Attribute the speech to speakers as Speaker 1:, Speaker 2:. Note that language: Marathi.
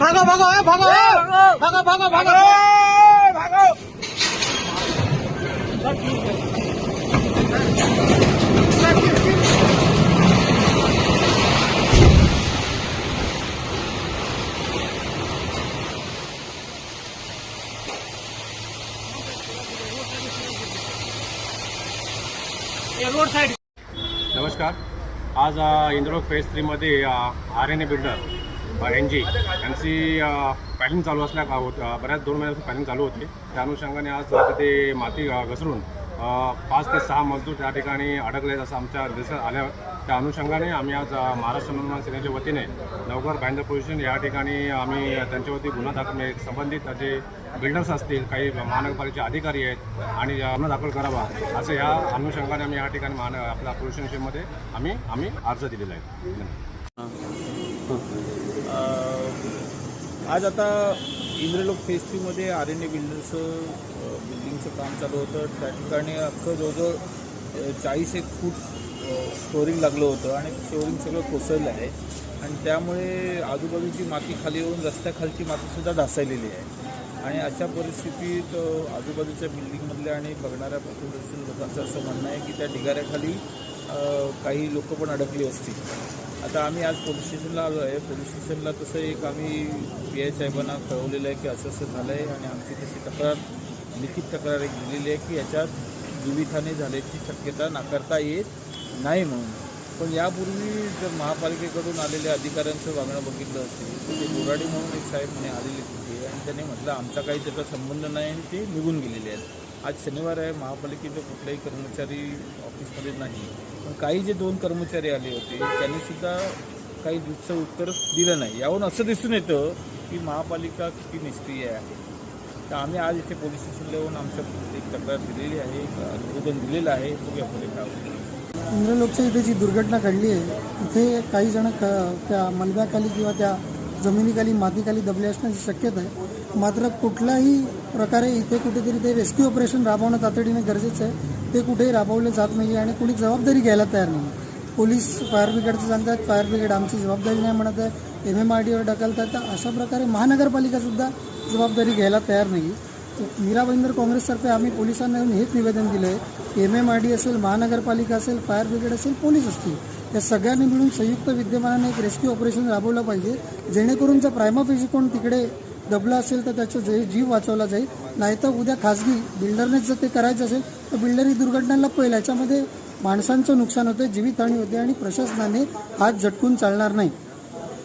Speaker 1: भागो भागो ए, भागो भागो! भागो भागो भागो रोड साइड
Speaker 2: नमस्कार. आज अ, Indralok phase थ्रीमध्ये R N A builder N G यांची पॅलिंग चालू असल्या का होत बऱ्याच दोन महिन्यापासून पॅलिंग चालू होती. त्या अनुषंगाने आज तिथे माती घसरून पाच ते सहा मजदूर त्या ठिकाणी अडकले असं आमच्या दिसत आल्या. त्या अनुषंगाने आम्ही आज महाराष्ट्र नवनिर्माण सेनेच्या वतीने नवघर बँड पोझिशन या ठिकाणी आम्ही त्यांच्यावरती गुन्हा दाखल म्हणजे संबंधित जे बिल्डर्स असतील काही महानगरपालिकेचे अधिकारी आहेत आणि गुन्हा दाखल करावा असं या अनुषंगाने आम्ही या ठिकाणी महान आपल्या पोलीस आम्ही आम्ही अर्ज दिलेला आहे.
Speaker 3: आज आता इंद्रलोक फेज थ्रीमध्ये आर एन ए बिल्डर्सचं बिल्डिंगचं काम चालू होतं. त्या ठिकाणी अख्खं जवळजवळ चाळीस एक फूट फ्लोरिंग लागलं होतं आणि फ्लोरिंग सगळं कोसळलं आहे. आणि त्यामुळे आजूबाजूची माती खाली येऊन रस्त्याखालची मातीसुद्धा ढासळलेली आहे. आणि अशा परिस्थितीत आजूबाजूच्या बिल्डिंगमधल्या आणि बघणाऱ्या पथदर्शन लोकांचं असं म्हणणं आहे की त्या ढिगाऱ्याखाली काही लोक पण अडकली असतील. आता आम्ही आज पोलीस स्टेशनला आलो आहे. पोलीस स्टेशनला तसं एक आम्ही पी आय साहेबांना कळवलेलं आहे की असं असं झालं आहे आणि आमची तशी तक्रार लिखित तक्रार एक दिलेली आहे की याच्यात जीवितहानी झाल्याची शक्यता नाकारता येत नाही म्हणून. पण यापूर्वी जर महापालिकेकडून आलेल्या अधिकाऱ्यांचं वागणं बघितलं असेल तर ते बोराडी म्हणून एक साहेब म्हणे आलेले तिथे आणि त्यांनी म्हटलं आमचा काही त्याचा संबंध नाही आणि ते निघून गेलेले आहेत. आज शनिवार आहे महापालिकेचे कुठलाही कर्मचारी ऑफिसमध्ये नाही. पण काही जे दोन कर्मचारी आले होते त्यांनी सुद्धा काही दिवसाचं उत्तर दिलं नाही. यावरून असं दिसून येतं की महापालिका किती निष्क्रिय आहे. तर आम्ही आज इथे पोलीस स्टेशनला येऊन आमच्या एक तक्रार दिलेली आहे एक निवेदन दिलेलं आहे. बघूया पुढे काय
Speaker 4: इंद्रलोकच्या इथे जी दुर्घटना घडली आहे इथे काही जण क त्या मलब्याखाली किंवा त्या जमिनीखाली मातीखाली दबले असण्याची शक्यता आहे. मात्र कुठलाही प्रकारे इथे कुठेतरी ते रेस्क्यू ऑपरेशन राबवणं तातडीने गरजेचं आहे. ते कुठेही राबवले जात नाही आणि कोणी जबाबदारी घ्यायला तयार नाही पोलीस फायर ब्रिगेडचं सांगतात फायर ब्रिगेड आमची जबाबदारी नाही म्हणत आहे. एम एम आर डीवर ढकलतात. तर अशा प्रकारे महानगरपालिकासुद्धा जबाबदारी घ्यायला तयार नाही तर मीरा भाईंदर काँग्रेसतर्फे आम्ही पोलिसांना येऊन हेच निवेदन दिलं आहे एम एम आर डी असेल महानगरपालिका असेल फायर ब्रिगेड असेल पोलीस असतील. या सगळ्यांनी मिळून संयुक्त विद्यमानाने एक रेस्क्यू ऑपरेशन राबवलं पाहिजे. जेणेकरून जर प्रायमाफेजी कोण तिकडे दबलं असेल तर त्याचा जे जीव वाचवला जाईल. नाहीतर उद्या खाजगी बिल्डरनेच जर ते करायचं असेल तर बिल्डर ही दुर्घटनाला पहिल याच्यामध्ये माणसांचं नुकसान होतं जीवितहानी होते आणि प्रशासनाने हात झटकून चालणार नाही.